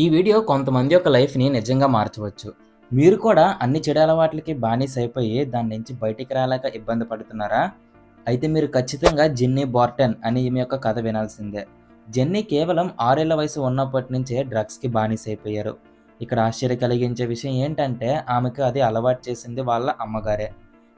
ఈ వీడియో కొంతమంది యొక్క లైఫ్ని నిజంగా మార్చవచ్చు. మీరు కూడా అన్ని చెడు అలవాట్లకి బానిస అయిపోయి దాని నుంచి బయటికి రాలేక ఇబ్బంది పడుతున్నారా? అయితే మీరు ఖచ్చితంగా జిన్నీ బార్టన్ అని ఈమె యొక్క కథ వినాల్సిందే. జెన్నీ కేవలం ఆరేళ్ళ వయసు ఉన్నప్పటి నుంచే డ్రగ్స్కి బానిస అయిపోయారు. ఇక్కడ ఆశ్చర్య కలిగించే విషయం ఏంటంటే ఆమెకు అది అలవాటు చేసింది వాళ్ళ అమ్మగారే.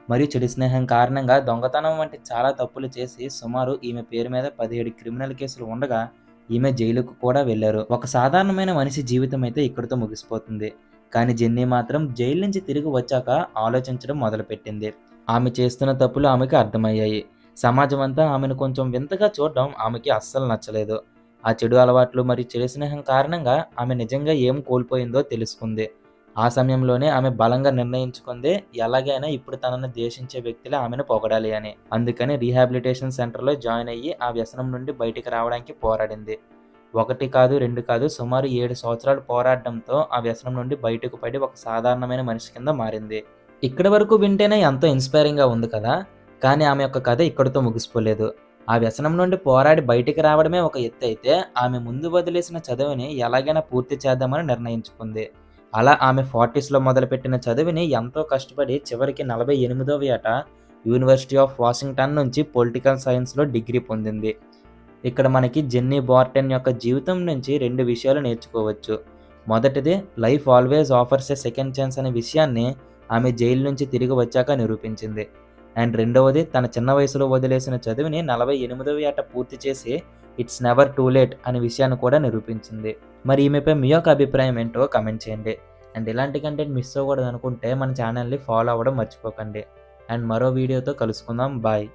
మరియు చెడు స్నేహం కారణంగా దొంగతనం వంటి చాలా తప్పులు చేసి సుమారు ఈమె పేరు మీద పదిహేడు క్రిమినల్ కేసులు ఉండగా ఈమె జైలుకు కూడా వెళ్ళారు. ఒక సాధారణమైన మనిషి జీవితం అయితే ఇక్కడితో ముగిసిపోతుంది. కానీ జెన్నీ మాత్రం జైలు నుంచి తిరిగి వచ్చాక ఆలోచించడం మొదలుపెట్టింది. ఆమె చేస్తున్న తప్పులు ఆమెకు అర్థమయ్యాయి. సమాజం అంతా ఆమెను కొంచెం వింతగా చూడడం ఆమెకి అస్సలు నచ్చలేదు. ఆ చెడు అలవాట్లు మరియు చెడు స్నేహం కారణంగా ఆమె నిజంగా ఏం కోల్పోయిందో తెలుసుకుంది. ఆ సమయంలోనే ఆమె బలంగా నిర్ణయించుకుంది. ఎలాగైనా ఇప్పుడు తనను ద్వేషించే వ్యక్తులే ఆమెను పొగడాలి అని. అందుకని రీహాబిలిటేషన్ సెంటర్లో జాయిన్ అయ్యి ఆ వ్యసనం నుండి బయటికి రావడానికి పోరాడింది. ఒకటి కాదు రెండు కాదు సుమారు ఏడు సంవత్సరాలు పోరాడడంతో ఆ వ్యసనం నుండి బయటకు పడి ఒక సాధారణమైన మనిషి కింద మారింది. ఇక్కడి వరకు వింటేనే ఎంతో ఇన్స్పైరింగ్గా ఉంది కదా? కానీ ఆమె యొక్క కథ ఇక్కడితో ముగిసిపోలేదు. ఆ వ్యసనం నుండి పోరాడి బయటికి రావడమే ఒక ఎత్తు అయితే ఆమె ముందు వదిలేసిన చదువుని ఎలాగైనా పూర్తి చేద్దామని నిర్ణయించుకుంది. అలా ఆమె ఫార్టీస్లో మొదలుపెట్టిన చదువుని ఎంతో కష్టపడి చివరికి నలభై ఎనిమిదవ ఏట యూనివర్సిటీ ఆఫ్ వాషింగ్టన్ నుంచి పొలిటికల్ సైన్స్లో డిగ్రీ పొందింది. ఇక్కడ మనకి జెన్నీ బార్టెన్ యొక్క జీవితం నుంచి రెండు విషయాలు నేర్చుకోవచ్చు. మొదటిది life always offers a second chance అనే విషయాన్ని ఆమె జైలు నుంచి తిరిగి వచ్చాక నిరూపించింది. అండ్ రెండవది తన చిన్న వయసులో వదిలేసిన చదువుని నలభై ఎనిమిదవ ఏట పూర్తి చేసి ఇట్స్ నెవర్ టూ లేట్ అనే విషయాన్ని కూడా నిరూపించింది. మరి ఈమెపై మీ యొక్క అభిప్రాయం ఏంటో కమెంట్ చేయండి. అండ్ ఇలాంటి కంటెంట్ మిస్ అవ్వకూడదు అనుకుంటే మన ఛానల్ని ఫాలో అవ్వడం మర్చిపోకండి. అండ్ మరో వీడియోతో కలుసుకుందాం. బాయ్.